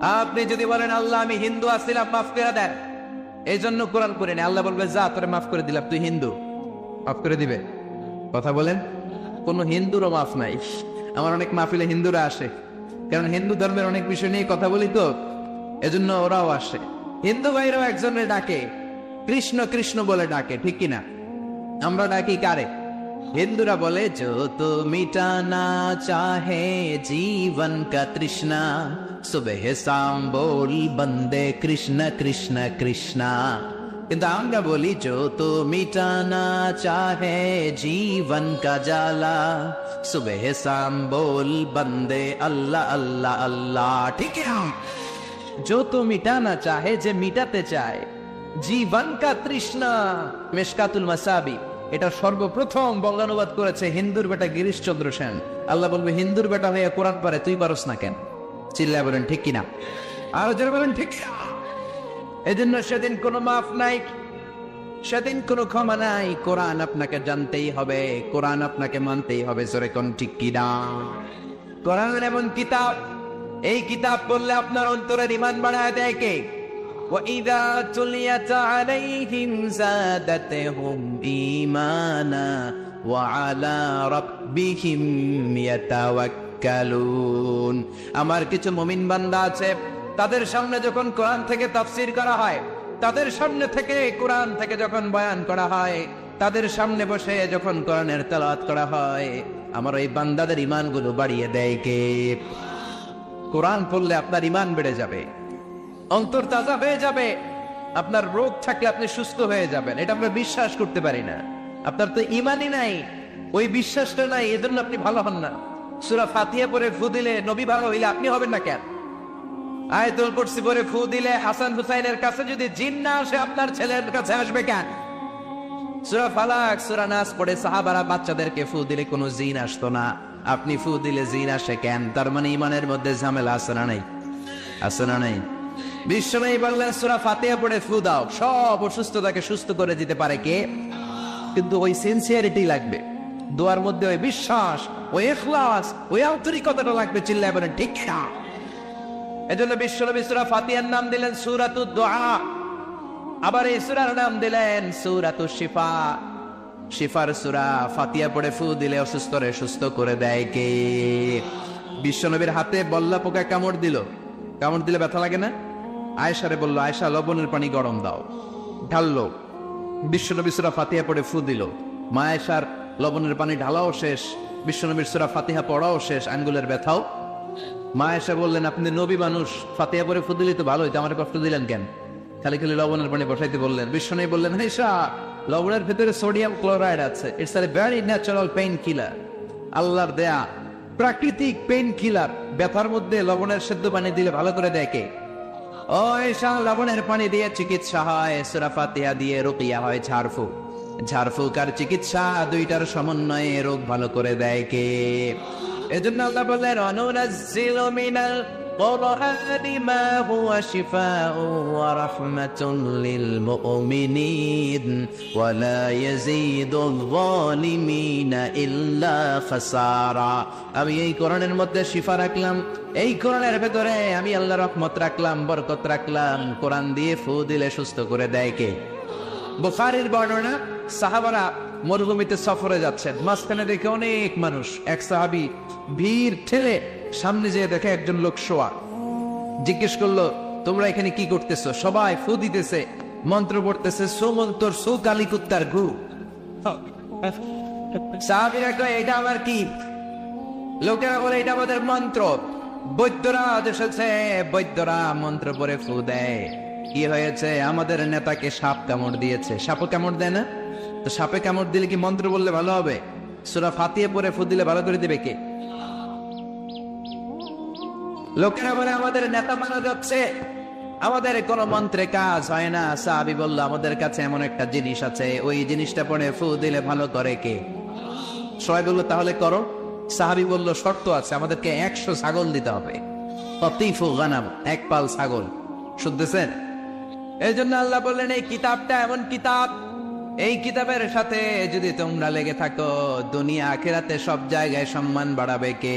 আপনি যদি বলেন, আল্লাহ, আমি হিন্দু আসছিলাম, মাফ করে দেন। এই জন্য কোরআন করে নেই। আল্লাহ বলবে, যা, তোরে মাফ করে দিলাম, তুই হিন্দু। মাফ করে দিবে। কথা বলেন, কোনো হিন্দুরও মাফ নাই। আমার অনেক মাফিলে হিন্দুরা আসে। কারণ হিন্দু ধর্মের অনেক বিষয় নিয়ে কথা বলি তো, এজন্য ওরাও আসে। হিন্দু ভাইরাও একজনের ডাকে, কৃষ্ণ কৃষ্ণ বলে ডাকে, ঠিক কিনা আমরা ডাকি কারে? হিন্দুরা বলে যত মিটানা, চাহে জীবন কা তৃষ্ণা। সুবেহ সাম্বল বন্দে কৃষ্ণ কৃষ্ণ কৃষ্ণ কিন্তু আমরা বলি যো তো মিটানা চাহে জীবন কাজালা সুবেহ সাম সাম্বল বন্দে আল্লাহ আল্লাহ আল্লাহ ঠিক যো তো মিটানা চাহে যে মিটাতে চায় জীবন কা তৃষ্ণা মেশকাতুল মাসাবি এটা সর্বপ্রথম বঙ্গানুবাদ করেছে হিন্দুর বেটা গিরিশচন্দ্র সেন। আল্লাহ বলবে, হিন্দুর বেটা হয়ে কোরআন পারে, তুই পারস না কেন? চিল্লা বলেন ঠিক কিনা আরো যারা বলেন ঠিক কিনা? এজন্য সেদিন কোনো মাফ নাই সেদিন কোনো ক্ষমা নাই কোরআন আপনাকে জানতেই হবে কোরআন আপনাকে মানতেই হবে জোরে কোন ঠিক কিনা কোরআন এমন কিতাব এই কিতাব পড়লে আপনার অন্তরের ইমান বাড়ায় দেয় কে وَإِذَا تُلِيَتْ عَلَيْهِمْ زَادَتْهُمْ إِيمَانًا وَعَلَى رَبِّهِمْ يَتَوَكَّلُونَ আমার কিছু মুমিন বান্দা আছে, তাদের সামনে যখন কোরআন থেকে তাফসির করা হয়, তাদের সামনে থেকে কোরআন থেকে যখন বয়ান করা হয়, তাদের সামনে বসে যখন কোরআনের তেলাওয়াত করা হয়, আমার এই বান্দাদের ইমানগুলো বাড়িয়ে দেয় কে? কোরআন পড়লে আপনার ইমান বেড়ে যাবে, অন্তর তাজা হয়ে যাবে, আপনার রোগ থাকলে আপনি সুস্থ হয়ে যাবেন, এটা আমরা বিশ্বাস করতে পারি না। আপনার তো ইমানই নাই, ওই বিশ্বাসটা নাই, এজন্য আপনি ভালো হন না। সুরা ফাতিহা পরে ফু দিলে নবী ভালো হইলে আপনি হবেন না কেন? আয়তুল কুরসি পরে ফু দিলে হাসান হুসাইনের কাছে যদি জিন না আসে, আপনার ছেলের কাছে আসবে কেন? সুরা ফালাক, সুরা নাস পড়ে সাহাবারা বাচ্চাদেরকে ফু দিলে কোনো জিন আসতো না। আপনি ফু দিলে জিন আসে কেন? তার মানে ইমানের মধ্যে ঝামেলা আছে না নাই? আছে না নাই? বিশ্বনবী বললেন, সুরা ফাতিহা পড়ে ফু দাও। সব অসুস্থতাকে সুস্থ করে দিতে পারে কে? কিন্তু ওই সিনসিয়ারিটি লাগবে। দোয়ার মধ্যে ওই বিশ্বাস, ওই এখলাস ওই আন্তরিকতাটা লাগবে চিল্লায় বলেন, ঠিক না। এজন্য বিশ্বনবী সুরা ফাতিহার নাম দিলেন সুরাতু দোয়া আবার এই সুরার নাম দিলেন সুরাতু শিফা। শিফার সুরা ফাতিয়া পড়ে ফু দিলে অসুস্থ রে সুস্থ করে দেয় কে? বিশ্বনবীর হাতে বল্লা পোকা কামড় দিল। কামড় দিলে ব্যথা লাগে না? আয়েশারে বলল, আয়েশা, লবণের পানি গরম দাও। ঢাললো। বিশ্বনবী সুরা ফাতিয়া পড়ে ফু দিল। মা আয়েশার লবণের পানি ঢালাও শেষ, বিশ্বনবীর সুরা ফাতিহা পড়াও শেষ, আঙ্গুলের ব্যথাও। মা এসে বললেন, আপনি নবী মানুষ, ফাতিহা পরে ফু দিলে তো ভালোই আমার কষ্ট দিলেন কেন? খালি খালি লবণের পানি বসাইতে বললেন। বিশ্বনবী বললেন হেসা লবণের ভেতরে সোডিয়াম ক্লোরাইড আছে, it's a very natural pain killer. আল্লাহর দেয়া প্রাকৃতিক পেইন কিলার, ব্যথার মধ্যে লবণের সেদ্ধ পানি দিলে ভালো করে কে? ও এসা লবণের পানি দিয়ে চিকিৎসা হয়, সুরা ফাতিহা দিয়ে রুকিয়া হয়, ঝাড়ফুঁক। ঝাড়ফুঁক আর চিকিৎসা দুইটার সমন্বয়ে রোগ ভালো করে দেয় কে? এজন্য আমি এই কোরআনের মধ্যে শিফা রাখলাম। এই কোরআনের ভেতরে আমি আল্লাহ রহমত রাখলাম, বরকত রাখলাম। কোরআন দিয়ে ফু দিলে সুস্থ করে দেয় কে? বুখারির বর্ণনা, সাহাবারা মরুভূমিতে সফরে যাচ্ছেন। মাঝখানে দেখে অনেক মানুষ, এক সাহাবি ভিড় ঠেলে সামনে যেয়ে দেখে একজন লোক শোয়া। জিজ্ঞেস করল, তোমরা এখানে কি করতেছো? সবাই ফু দিতেছে, মন্ত্র পড়তেছে সুমন্তর সু কালী কুত্তার ঘু সাহাবিরা কয়, এটা আবার কি? লোকেরা বলে, এটা আমাদের মন্ত্র। বৈদ্যরা এসেছে বৈদ্যরা মন্ত্র পরে ফু দেয়। কি হয়েছে আমাদের নেতাকে সাপ কামড় দিয়েছে। সাপও কামড় দেয় না? তো সাপে কামড় দিলে কি মন্ত্র বললে ভালো হবে? সুরা ফাতিয়ে পরে ফু দিলে ভালো করে দিবে কে? লোকেরা বলে, আমাদের নেতা মারা যাচ্ছে। আমাদের কোন মন্ত্রে কাজ হয় না। সাহাবি বলল, আমাদের কাছে এমন একটা জিনিস আছে। ওই জিনিসটা পরে ফু দিলে ভালো করে কে? সবাই বলল, তাহলে করো। সাহাবি বলল, শর্ত আছে। আমাদেরকে একশো ছাগল দিতে হবে। এক পাল ছাগল। শুনতেছেন? এই জন্য আল্লাহ বললেন, এই কিতাবটা এমন কিতাব। এই কিতাবের সাথে যদি তোমরা লেগে থাকো, দুনিয়া আখেরাতে সব জায়গায় সম্মান বাড়াবে কে?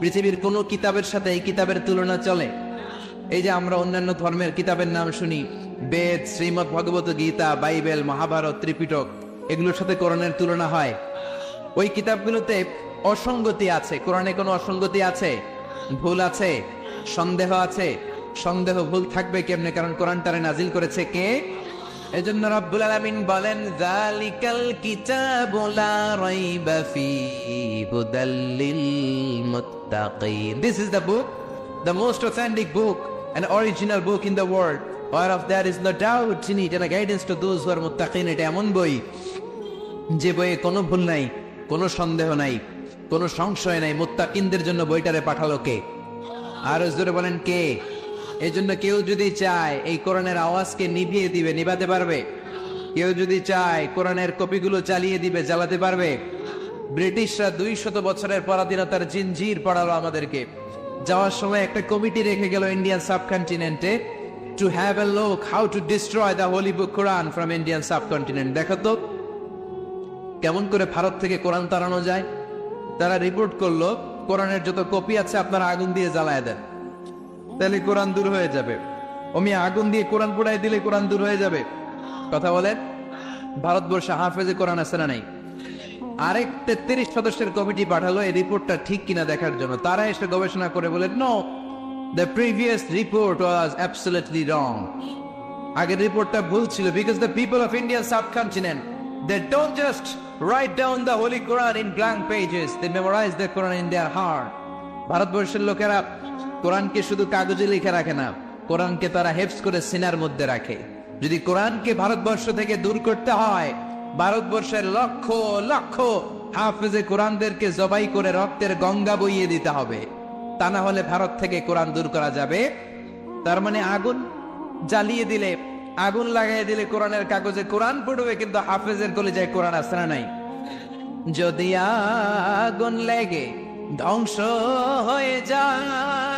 পৃথিবীর কোন কিতাবের সাথে এই কিতাবের তুলনা চলে? এই যে আমরা অন্যান্য ধর্মের কিতাবের নাম শুনি, বেদ শ্রীমৎ ভগবত গীতা, বাইবেল, মহাভারত, ত্রিপিটক, এগুলোর সাথে কোরআনের তুলনা হয়। ওই কিতাবগুলোতে অসঙ্গতি আছে। কোরআনে কোনো অসঙ্গতি আছে? ভুল আছে? সন্দেহ আছে? সন্দেহ ভুল থাকবে কেমনে? কারণ কোরআন তারে নাজিল করেছে কে? এজন্য রব্বুল আলামিন বলেন, যালিকাল কিতাবু লা রাইবা ফীহি হুদাল লিল মুত্তাকিন। This is the book the most authentic book, an original book in the world. Whereof there is no doubt in it and a guidance to those who muttaqin, এটা এমন বই, যে বইয়ে কোনো ভুল নাই, কোনো সন্দেহ নাই, কোনো সংশয় নাই। মুত্তাকিনদের জন্য বইটারে পাঠালো কে? আর জোরে বলেন কে? এই জন্য কেউ যদি চায় এই কোরআনের আওয়াজকে নিভিয়ে দিবে, নিভাতে পারবে? কেউ যদি চায় কোরআনের কপিগুলো চালিয়ে দিবে, জ্বালাতে পারবে? ব্রিটিশরা দুই শত বছরের পরাধীনতার জিনজির পড়ালো আমাদেরকে। যাওয়ার সময় একটা কমিটি রেখে গেল Indian সাবকন্টিনেন্টে to have a look how to destroy the holy book Quran from Indian subcontinent দেখো তো, কেমন করে ভারত থেকে কোরআন তাড়ানো যায়? তারা রিপোর্ট করল, কোরআনের যত কপি আছে, আপনারা আগুন দিয়ে জ্বালায় দেন। তাহলে কোরআন দূর হয়ে যাবে। অমি আগুন দিয়ে কোরআন পোড়াই দিলে কোরআন দূর হয়ে যাবে। কথা বলেন? ভারতবর্ষে হাফেজে কোরআন আছে না নাই? আরেক তেত্রিশ সদস্যের কমিটি পাঠালো, এই রিপোর্টটা ঠিক কিনা দেখার জন্য। তারা এসে গবেষণা করে বলে no the previous report was absolutely wrong আগের রিপোর্টটা ভুল ছিল because the people of Indian subcontinent they don't just write down the holy Quran in blank pages they memorize the Quran in their heart ভারতবর্ষের লোকেরা কোরআনকে শুধু কাগজে লিখে রাখে না, কোরআনকে তারা হেফস করে সিনার মধ্যে রাখে। যদি কোরআনকে ভারতবর্ষ থেকে দূর করতে হয়, ভারতবর্ষের লক্ষ লক্ষ হাফেজে কোরআনদেরকে জবাই করে রক্তের গঙ্গা বইয়ে দিতে হবে। তা না হলে ভারত থেকে কোরআন দূর করা যাবে। তার মানে আগুন জ্বালিয়ে দিলে, আগুন লাগাই দিলে কোরআনের কাগজে কোরআন পড়বে, কিন্তু হাফেজের কলেজায় কোরআন আসে না নাই? যদি আগুন লেগে ধ্বংস হয়ে যায়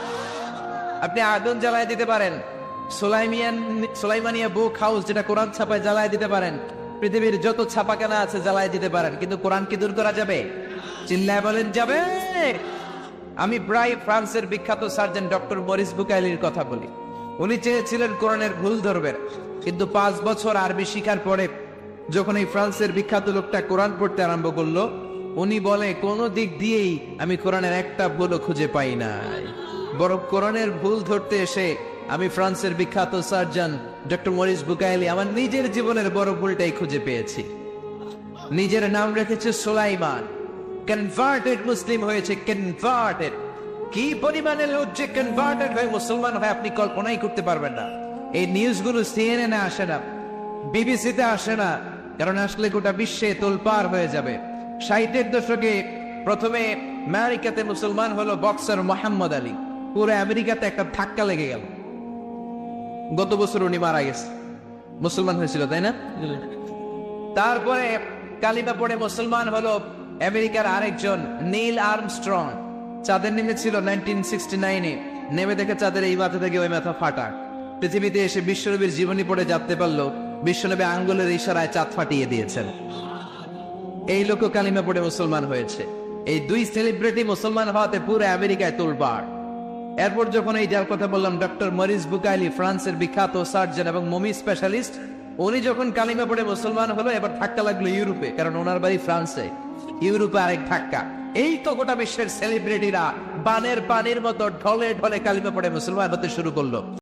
আপনি আগুন জ্বালায় দিতে পারেন। সোলাইমিয়ান, সোলাইমানিয়া বুক হাউস যেটা কোরআন ছাপায় জ্বালায় দিতে পারেন। পৃথিবীর যত ছাপাখানা আছে জ্বালায় দিতে পারেন। কিন্তু কোরআন কি দূর করা যাবে? চিল্লায় বলেন, যাবে। আমি প্রায় ফ্রান্সের বিখ্যাত সার্জন ডক্টর মরিস বুকাইলির কথা বলি। উনি চেয়েছিলেন কোরআনের ভুল ধরবেন। কিন্তু পাঁচ বছর আরবি শিখার পরে যখন এই ফ্রান্সের বিখ্যাত লোকটা কোরআন পড়তে আরম্ভ করল, উনি বলে, কোনো দিক দিয়েই আমি কোরআনের একটা ভুলও খুঁজে পাই নাই। বরং কোরআনের ভুল ধরতে এসে আমি ফ্রান্সের বিখ্যাত সার্জন ডক্টর মরিস বুকাইলি আমার নিজের জীবনের বড় ভুলটাই খুঁজে পেয়েছি। নিজের নাম রেখেছে সোলাইমান। কনভার্টেড মুসলিম হয়েছে কনভার্টেড কি পরিমাণে লোক যে কনভার্টেড হয়ে মুসলমান হয় আপনি কল্পনাই করতে পারবেন না। এই নিউজগুলো সিএনএন আসে না বিবিসিতে আসে না, কারণ আসলে গোটা বিশ্বে তোলপার হয়ে যাবে। ষাটের দশকে প্রথমে আমেরিকাতে মুসলমান হলো বক্সার মোহাম্মদ আলী। পুরো আমেরিকাতে একটা ধাক্কা লেগে গেল। গত বছর উনি মারা গেছে। মুসলমান হয়েছিল, তাই না? তারপরে কালিমা পড়ে মুসলমান হলো আমেরিকার আরেকজন নীল আর্মস্ট্রং। চাঁদের নেমেছিল নেমে দেখে চাঁদের এই মাথা থেকে ওই মাথা ফাটা। পৃথিবীতে এসে বিশ্বনবীর জীবনী পড়ে জানতে পারল, বিশ্বনবী আঙ্গুলের ইশারায় চাঁদ ফাটিয়ে দিয়েছেন। এই লোক কালিমা পড়ে মুসলমান হয়েছে। এই দুই সেলিব্রিটি মুসলমান হওয়াতে পুরো আমেরিকায় তোলবার এরপর যখন এই যার কথা বললাম, ডক্টর মরিস বুকাইলি, ফ্রান্সের বিখ্যাত সার্জন এবং মমি স্পেশালিস্ট, উনি যখন কালিমা পড়ে মুসলমান হলো, এবার ধাক্কা লাগল ইউরোপে, কারণ ওনার বাড়ি ফ্রান্সে। ইউরোপে আরেক ধাক্কা। এই তো গোটা বিশ্বের সেলিব্রিটিরা বানের পানির মতো ঢলে ঢলে কালিমা পড়ে মুসলমান হতে শুরু করল।